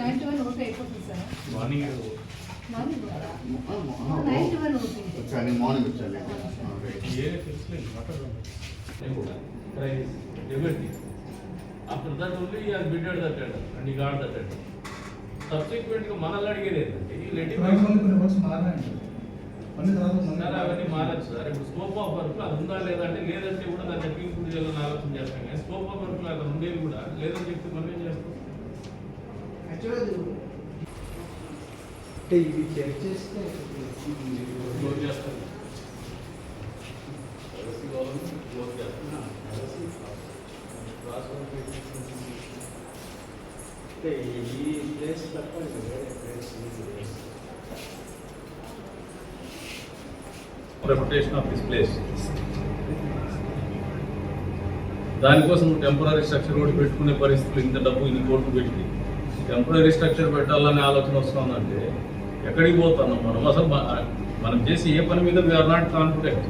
Ninety one okay అయిపోతుంది sir morning morning ninety one okay వచ్చాను morning వచ్చాను ఏ తెలుసులేదు మనల్ని అడిగేది ఏంటంటే ఈ letting సార్ అవన్నీ మారచ్చు సార్ ఇప్పుడు స్కోప్ ఆఫ్ వర్క్ అది ఉందా లేదా అంటే లేదంటే కూడా దాన్ని తగ్గింపు చేయాలని ఆలోచన చేస్తాం కానీ స్కోప్ ఆఫ్ వర్క్ అక్కడ ఉండేవి కూడా లేదని చెప్తే మనం ఏం చేస్తాం అంటే ఇవి చెక్ చేస్తే క్లోజ్ చేస్తాం క్లోజ్ చేస్తాం అంటే ఈ ప్లేస్ తప్ప వేరే place reputation of this place దానికోసం టెంపరీ స్ట్రక్చర్ కూడా పెట్టుకునే పరిస్థితులు ఇంత డబ్బు ఇన్ని కోట్లు పెట్టి. టెంపరీ స్ట్రక్చర్ పెట్టాలనే ఆలోచన వస్తుందంటే ఎక్కడికి పోతున్నాం మనం? అసలు మనం చేసి ఏ పని మీద వీఆర్ నాట్ కాన్ఫిడెంట్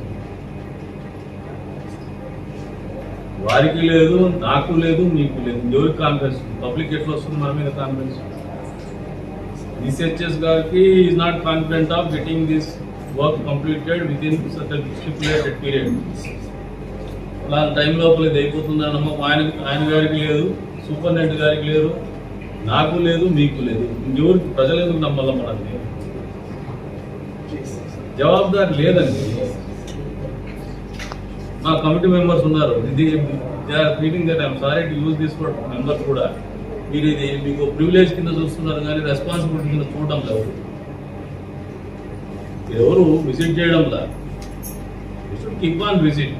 వారికి లేదు నాకు లేదు మీకు లేదు. ఎవరికి కాన్ఫిడెన్స్ పబ్లిక్ ఎట్లా వస్తుంది మన మీద కాన్ఫిడెన్స్ రీసెర్చర్స్ గారికి is not confident of getting this work completed within stipulated period అలా టైం లోపల ఇది అయిపోతుందని నమ్మకం ఆయన ఆయన గారికి లేదు సూపరింటెండెంట్ గారికి లేదు. నాకు లేదు మీకు లేదు. ఇంకెవరికి ప్రజలు ఎందుకు నమ్మాల మనల్ని. జవాబుదారి లేదండి. మా కమిటీ మెంబర్స్ ఉన్నారు. ఇది feeling that I'm sorry to use this members కూడా. మీరు ఇది మీకు ప్రివిలేజ్ కింద చూస్తున్నారు కానీ రెస్పాన్సిబిలిటీ కింద చూడడం లేదు. ఎవరు విజిట్ చేయడం లా కీప్ ఆన్ విజిట్